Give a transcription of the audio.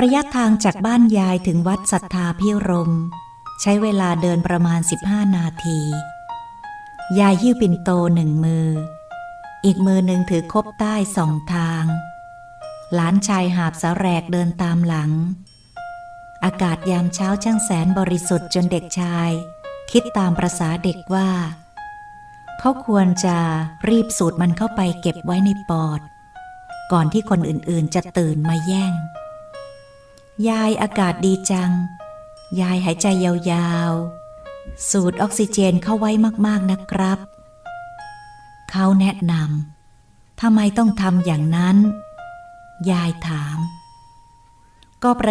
ระยะทางจากบ้านยายถึงวัดศรัทธาพิรม ใช้เวลาเดินประมาณ 15 นาที ยายหิ้วปิ่นโตหนึ่งมือ อีกมือหนึ่งถือคบใต้สองทาง หลานชายหาบสาแรกเดินตามหลัง อากาศยามเช้าช่างแสนบริสุทธิ์จนเด็กชาย คิดตามประษาเด็กว่า เขาควรจะรีบสูดมันเข้าไปเก็บไว้ในปอด ก่อนที่คนอื่นๆจะตื่นมาแย่ง ยายอากาศดีจัง ยายหายใจยาวๆ สูดออกซิเจนเข้าไว้มากๆนะครับ เขาแนะนำทำไมต้องทำอย่างนั้น ยายถาม ก็ประ